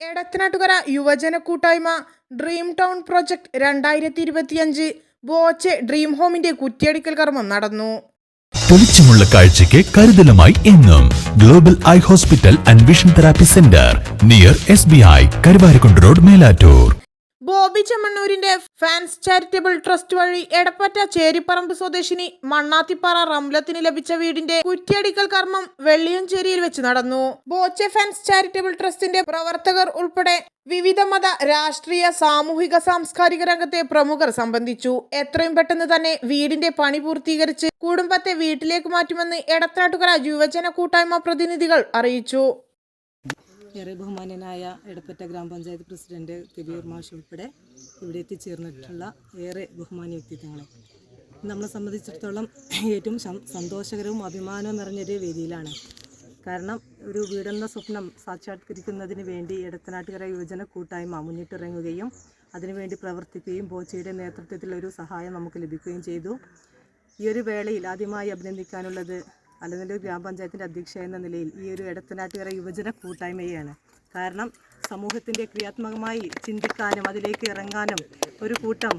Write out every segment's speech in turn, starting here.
എടത്തനാട്ടുകര യുവജന കൂട്ടായ്മ dream town project രണ്ടായിരത്തി ഇരുപത്തിയഞ്ച് ബോച്ചെ ഡ്രീം ഹോമിന്റെ കുറ്റിയടിക്കൽ കർമ്മം നടന്നു. തെളിച്ചമുള്ള കാഴ്ചയ്ക്ക് കരുതലുമായി എന്നും global eye hospital and vision therapy centre near S B I Karuvarakundu road Melattur. Bobby ചെമ്മണ്ണൂരിന്റെ fans charitable trust വഴി എടപ്പറ്റ ചേരിപ്പറമ്പ് സ്വദേശിനി മണ്ണാത്തിപ്പാറ റംലത്തിന് ലഭിച്ച വീടിന്റെ കുറ്റിയടിക്കൽ കർമ്മം വെള്ളിയഞ്ചേരിയിൽ വെച്ച് നടന്നു. ബോച്ചെ ഫാൻസ് ചാരിറ്റബിൾ ട്രസ്റ്റിന്റെ പ്രവർത്തകർ ഉൾപ്പെടെ വിവിധ മത രാഷ്ട്രീയ സാമൂഹിക സാംസ്കാരിക രംഗത്തെ പ്രമുഖർ സംബന്ധിച്ചു. എത്രയും പെട്ടെന്ന് തന്നെ വീടിന്റെ പണി പൂർത്തീകരിച്ച് കുടുംബത്തെ വീട്ടിലേക്ക് മാറ്റുമെന്ന് എടത്തനാട്ടുകര യുവജന കൂട്ടായ്മ പ്രതിനിധികൾ അറിയിച്ചു. ഏറെ ബഹുമാന്യനായ എടപ്പറ്റ ഗ്രാമപഞ്ചായത്ത് പ്രസിഡന്റ് കബീർ മാഷ് ഉൾപ്പെടെ ഇവിടെ എത്തിച്ചേർന്നിട്ടുള്ള ഏറെ ബഹുമാന്യ വ്യക്തിത്വങ്ങളെ. നമ്മളെ സംബന്ധിച്ചിടത്തോളം ഏറ്റവും സന്തോഷകരവും അഭിമാനവും നിറഞ്ഞൊരു വേദിയിലാണ്. കാരണം ഒരു വീടെന്ന സ്വപ്നം സാക്ഷാത്കരിക്കുന്നതിന് വേണ്ടി ഇടത്തനാട്ടുകര യുവജന കൂട്ടായ്മ മുന്നിട്ടിറങ്ങുകയും അതിനുവേണ്ടി പ്രവർത്തിക്കുകയും ബോച്ചയുടെ നേതൃത്വത്തിൽ ഒരു സഹായം നമുക്ക് ലഭിക്കുകയും ചെയ്തു. ഈ ഒരു വേളയിൽ ആദ്യമായി അഭിനന്ദിക്കാനുള്ളത് അലനല്ലൂർ ഗ്രാമപഞ്ചായത്തിന്റെ അധ്യക്ഷ എന്ന നിലയിൽ ഈ ഒരു എടത്തനാട്ടുകര യുവജന കൂട്ടായ്മയാണ്. കാരണം സമൂഹത്തിന്റെ ക്രിയാത്മകമായി ചിന്തിക്കാനും അതിലേക്ക് ഇറങ്ങാനും ഒരു കൂട്ടം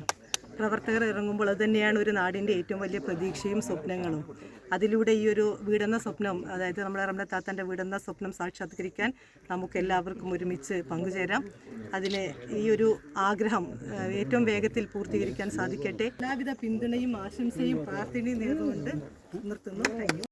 പ്രവർത്തകർ ഇറങ്ങുമ്പോൾ അത് തന്നെയാണ് ഒരു നാടിന്റെ ഏറ്റവും വലിയ പ്രതീക്ഷയും സ്വപ്നങ്ങളും. അതിലൂടെ ഈ ഒരു വീടെന്ന സ്വപ്നം അതായത് നമ്മുടെ റംല താത്തന്റെ വീടെന്ന സ്വപ്നം സാക്ഷാത്കരിക്കാൻ നമുക്ക് എല്ലാവർക്കും ഒരുമിച്ച് പങ്കുചേരാം. അതിന് ഈ ഒരു ആഗ്രഹം ഏറ്റവും വേഗത്തിൽ പൂർത്തീകരിക്കാൻ സാധിക്കട്ടെ. എല്ലാവിധ പിന്തുണയും ആശംസയും പ്രാർത്ഥനയും നേർന്നുകൊണ്ട് നിർത്തുന്നു.